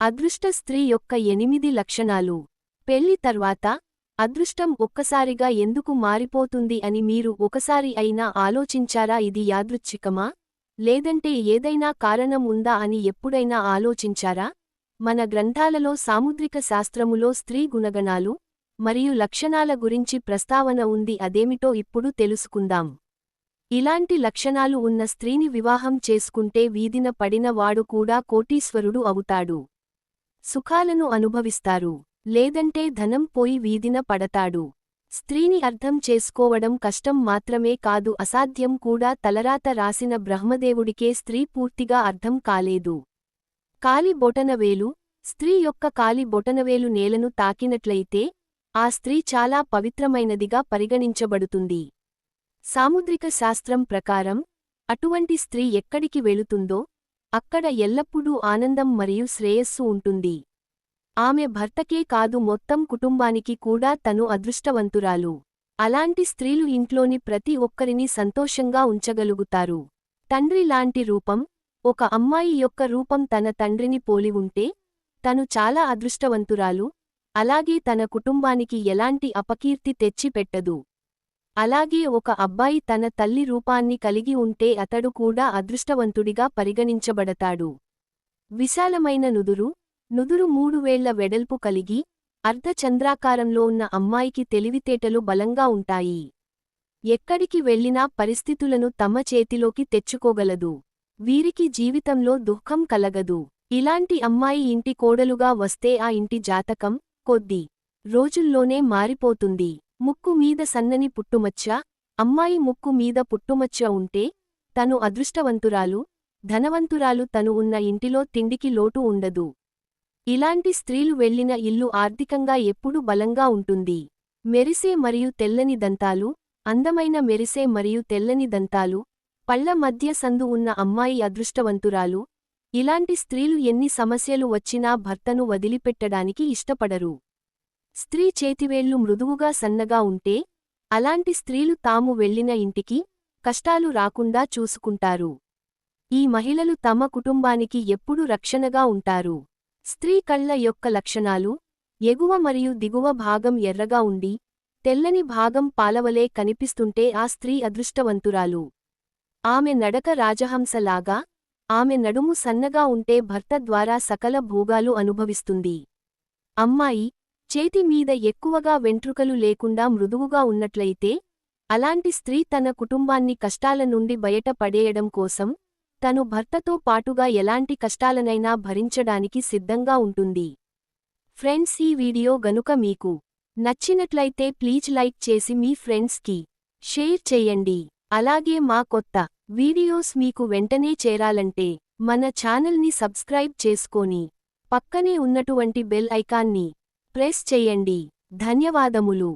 అదృష్ట స్త్రీ యొక్క ఎనిమిది లక్షణాలు. పెళ్ళి తర్వాత అదృష్టం ఒక్కసారిగా ఎందుకు మారిపోతుంది అని మీరు ఒకసారి అయినా ఆలోచించారా? ఇది యాదృచ్ఛికమా? లేదంటే ఏదైనా కారణం ఉందా అని ఎప్పుడైనా ఆలోచించారా? మన గ్రంథాలలో సాముద్రిక శాస్త్రములో స్త్రీ గుణగణాలు మరియు లక్షణాల గురించి ప్రస్తావన ఉంది అదేమిటో ఇప్పుడు తెలుసుకుందాం. ఇలాంటి లక్షణాలు ఉన్న స్త్రీని వివాహం చేసుకుంటే వీధిన పడిన వాడు కూడా కోటీశ్వరుడు అవుతాడు. సుఖాలను అనుభవిస్తారు. లేదంటే ధనం పోయి వీధిన పడతాడు. స్త్రీని అర్థం చేసుకోవడం కష్టం మాత్రమే కాదు అసాధ్యం కూడా. తలరాత రాసిన బ్రహ్మదేవుడికే స్త్రీ పూర్తిగా అర్థం కాలేదు. కాలి బొటనవేలు స్త్రీ యొక్క కాలి బొటనవేలు నేలను తాకినట్లయితే ఆ స్త్రీ చాలా పవిత్రమైనదిగా పరిగణించబడుతుంది. సాముద్రిక శాస్త్రం ప్రకారం అటువంటి స్త్రీ ఎక్కడికి వెళుతుందో అక్కడ ఎల్లప్పుడూ ఆనందం మరియు శ్రేయస్సు ఉంటుంది. ఆమె భర్తకే కాదు మొత్తం కుటుంబానికి కూడా తను అదృష్టవంతురాలు. అలాంటి స్త్రీలు ఇంట్లోని ప్రతి ఒక్కరిని సంతోషంగా ఉంచగలుగుతారు. తండ్రి లాంటి రూపం ఒక అమ్మాయి యొక్క రూపం తన తండ్రిని పోలి ఉంటే తను చాలా అదృష్టవంతురాలు అలాగే తన కుటుంబానికి ఎలాంటి అపకీర్తి తెచ్చిపెట్టదు. అలాగే ఒక అబ్బాయి తన తల్లి రూపాన్ని కలిగి ఉంటే అతడు కూడా అదృష్టవంతుడిగా పరిగణించబడతాడు. విశాలమైన నుదురు నుదురు మూడు వేళ్ళ వెడల్పు కలిగి అర్ధచంద్రాకారంలో ఉన్న అమ్మాయికి తెలివితేటలు బలంగా ఉంటాయి. ఎక్కడికి వెళ్ళినా పరిస్థితులను తమ చేతిలోకి తెచ్చుకోగలదు. వీరికి జీవితంలో దుఃఖం కలగదు. ఇలాంటి అమ్మాయి ఇంటి కోడలుగా వస్తే ఆ ఇంటి జాతకం కొద్ది రోజుల్లోనే మారిపోతుంది. ముక్కు మీద సన్నని పుట్టుమచ్చ అమ్మాయి ముక్కు మీద పుట్టుమచ్చ ఉంటే తను అదృష్టవంతురాలు ధనవంతురాలు తను ఉన్న ఇంటిలో తిండికి లోటు ఉండదు. ఇలాంటి స్త్రీలు వెళ్ళిన ఇల్లు ఆర్థికంగా ఎప్పుడూ బలంగా ఉంటుంది. మెరిసే మరియు తెల్లని దంతాలు అందమైన మెరిసే మరియు తెల్లని దంతాలు పళ్ళ మధ్య సందు ఉన్న అమ్మాయి అదృష్టవంతురాలు ఇలాంటి స్త్రీలు ఎన్ని సమస్యలు వచ్చినా భర్తను వదిలిపెట్టడానికి ఇష్టపడరు. స్త్రీ చేతివేళ్ళు మృదువుగా సన్నగా ఉంటే అలాంటి స్త్రీలు తాము వెళ్ళిన ఇంటికి కష్టాలు రాకుండా చూసుకుంటారు. ఈ మహిళలు తమ కుటుంబానికి ఎప్పుడూ రక్షణగా ఉంటారు. స్త్రీ కళ్ళ యొక్క లక్షణాలు ఎగువ మరియు దిగువ భాగం ఎర్రగా ఉండి తెల్లని భాగం పాలవలే కనిపిస్తుంటే ఆ స్త్రీ అదృష్టవంతురాలు. ఆమె నడక రాజహంసలాగా ఆమె నడుము సన్నగా ఉంటే భర్త ద్వారా సకల భోగాలు అనుభవిస్తుంది. అమ్మాయి చేతి మీద ఎక్కువగా వెంట్రుకలు లేకుండా మృదువుగా ఉన్నట్లయితే అలాంటి స్త్రీ తన కుటుంబాన్ని కష్టాల నుండి బయట పడేయడం కోసం తను భర్తతో పాటుగా ఎలాంటి కష్టాలనైనా భరించడానికి సిద్ధంగా ఉంటుంది. ఫ్రెండ్స్ ఈ వీడియో గనుక మీకు నచ్చినట్లయితే ప్లీజ్ లైక్ చేసి మీ ఫ్రెండ్స్కి షేర్ చేయండి. అలాగే మా కొత్త వీడియోస్ మీకు వెంటనే చేరాలంటే మన ఛానల్ని సబ్స్క్రైబ్ చేసుకొని పక్కనే ఉన్నటువంటి బెల్ ఐకాన్ని ప్రెస్ చెయ్యండి ధన్యవాదములు.